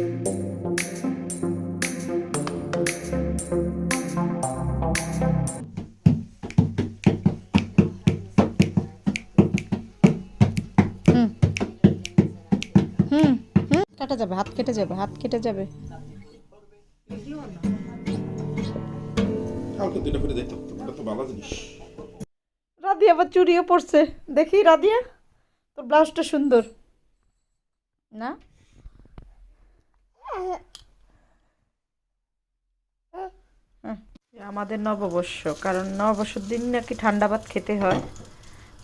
হুম হুম হুম কাটা যাবে হাত কেটে যাবে হাত কেটে যাবে। কালকে দিনে ফিরে দেখতে এটা তো ভালো জিনিস। রাধি আবার চুরিও পড়ছে দেখি রাধিয়া তোর ব্লাউজটা সুন্দর। না। আমাদের নববর্ষ কারণ নববর্ষের দিন নাকি ঠান্ডা ভাত খেতে হয়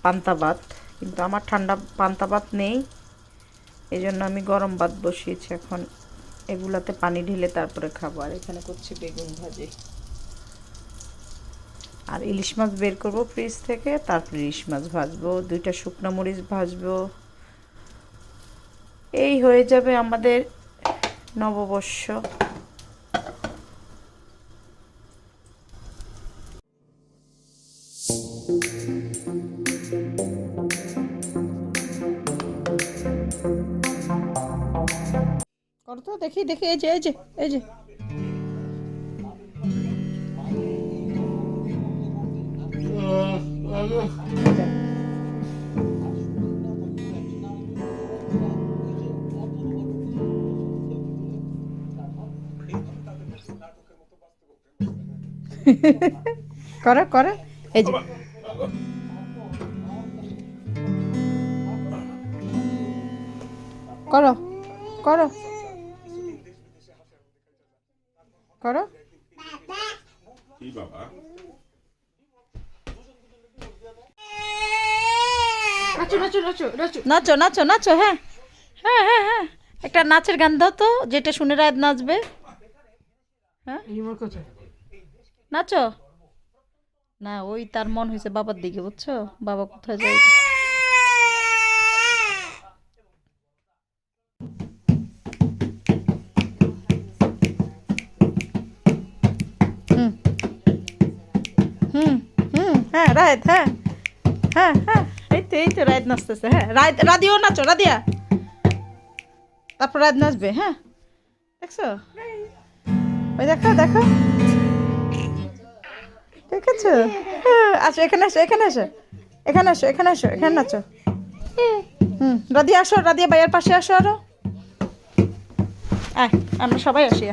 পান্তা ভাত কিন্তু আমার ঠান্ডা পান্তা ভাত নেই এই জন্য আমি গরম ভাত বসিয়েছি এখন এগুলাতে পানি ঢেলে তারপরে খাব আর এখানে করছি বেগুন ভাজি আর ইলিশ মাছ বের করব ফ্রিজ থেকে তারপর ইলিশ মাছ ভাজবো দুইটা শুকনো মরিচ ভাজবো এই হয়ে যাবে আমাদের নববর্ষ। করো তো দেখি দেখি এই যে এই যে এই যে। করো করো। এই যে। করো করো। করো। নাচো নাচো নাচো হ্যাঁ। হ্যাঁ হ্যাঁ হ্যাঁ। একটা নাচের গান দাও তো যেটা শুনে রাত নাচবে। হ্যাঁ? নাচো? না, ওই তার মন হয়েছে বাবার দিকে, বুঝছ? বাবা কোথায় যায়? হ্যাঁ রায়ত হ্যাঁ। হ্যাঁ হ্যাঁ এই তো এই তো রায়ত নাচতেছে হ্যাঁ। নাচো তারপর রাত নাচবে হ্যাঁ। দেখছ? ওই দেখো দেখো। ঠিক আছে হ্যাঁ, আসো, এখানে আসো এখানে আসো। এখানে আসো এখানে আসো, এখানে আছো হুম রাদিয়া আসো রাদিয়া বাইয়ের পাশে আসো আরও। আয়, আমরা সবাই আসি